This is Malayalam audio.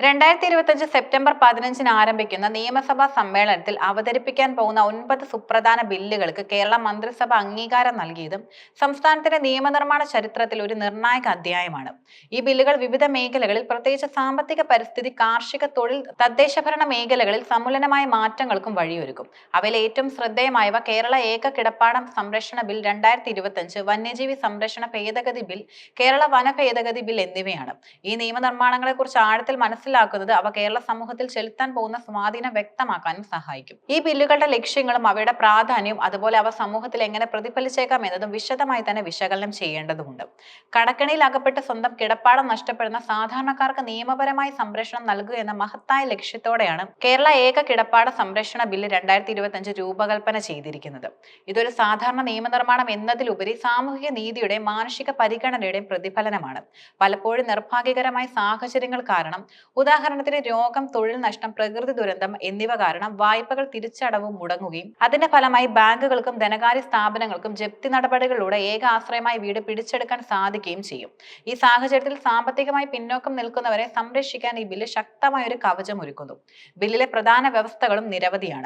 രണ്ടായിരത്തി ഇരുപത്തഞ്ച് സെപ്റ്റംബർ പതിനഞ്ചിന് ആരംഭിക്കുന്ന നിയമസഭാ സമ്മേളനത്തിൽ അവതരിപ്പിക്കാൻ പോകുന്ന ഒൻപത് സുപ്രധാന ബില്ലുകൾക്ക് കേരള മന്ത്രിസഭ അംഗീകാരം നൽകിയതും സംസ്ഥാനത്തിന്റെ നിയമനിർമ്മാണ ചരിത്രത്തിൽ ഒരു നിർണായക അധ്യായമാണ്. ഈ ബില്ലുകൾ വിവിധ മേഖലകളിൽ പ്രത്യേകിച്ച് സാമ്പത്തിക പരിസ്ഥിതി കാർഷിക തൊഴിൽ തദ്ദേശഭരണ മേഖലകളിൽ സമുലനമായ മാറ്റങ്ങൾക്കും വഴിയൊരുക്കും. അവയിൽ ഏറ്റവും ശ്രദ്ധേയമായവ കേരള ഏക കിടപ്പാടം സംരക്ഷണ ബിൽ രണ്ടായിരത്തി ഇരുപത്തഞ്ച് വന്യജീവി സംരക്ഷണ ഭേദഗതി ബിൽ കേരള വന ഭേദഗതി ബിൽ എന്നിവയാണ്. ഈ നിയമനിർമ്മാണങ്ങളെക്കുറിച്ച് ആഴത്തിൽ മനസ്സിലാക്കുന്നത് അവ കേരള സമൂഹത്തിൽ ചെലുത്താൻ പോകുന്ന സ്വാധീനം വ്യക്തമാക്കാനും സഹായിക്കും. ഈ ബില്ലുകളുടെ ലക്ഷ്യങ്ങളും അവയുടെ പ്രാധാന്യവും അതുപോലെ അവ സമൂഹത്തിൽ എങ്ങനെ പ്രതിഫലിച്ചേക്കാം എന്നതും വിശദമായി തന്നെ വിശകലനം ചെയ്യേണ്ടതുണ്ട്. കടക്കണിയിൽ അകപ്പെട്ട് സ്വന്തം കിടപ്പാടം നഷ്ടപ്പെടുന്ന സാധാരണക്കാർക്ക് നിയമപരമായി സംരക്ഷണം നൽകുക എന്ന മഹത്തായ ലക്ഷ്യത്തോടെയാണ് കേരള ഏക കിടപ്പാട സംരക്ഷണ ബില്ല് രണ്ടായിരത്തി ഇരുപത്തി രൂപകൽപ്പന ചെയ്തിരിക്കുന്നത്. ഇതൊരു സാധാരണ നിയമനിർമ്മാണം എന്നതിലുപരി സാമൂഹിക നീതിയുടെയും മാനുഷിക പരിഗണനയുടെയും പ്രതിഫലനമാണ്. പലപ്പോഴും നിർഭാഗ്യകരമായ സാഹചര്യങ്ങൾ കാരണം ഉദാഹരണത്തിന് രോഗം തൊഴിൽ നഷ്ടം പ്രകൃതി ദുരന്തം എന്നിവ കാരണം വായ്പകൾ തിരിച്ചടവ് മുടങ്ങുകയും അതിന്റെ ഫലമായി ബാങ്കുകൾക്കും ധനകാര്യ സ്ഥാപനങ്ങൾക്കും ജപ്തി നടപടികളിലൂടെ ഏക ആശ്രയമായി വീട് പിടിച്ചെടുക്കാൻ സാധിക്കുകയും ചെയ്യും. ഈ സാഹചര്യത്തിൽ സാമ്പത്തികമായി പിന്നോക്കം നിൽക്കുന്നവരെ സംരക്ഷിക്കാൻ ഈ ബില്ല് ശക്തമായ ഒരു കവചം ഒരുക്കുന്നു. ബില്ലിലെ പ്രധാന വ്യവസ്ഥകളും നിരവധിയാണ്.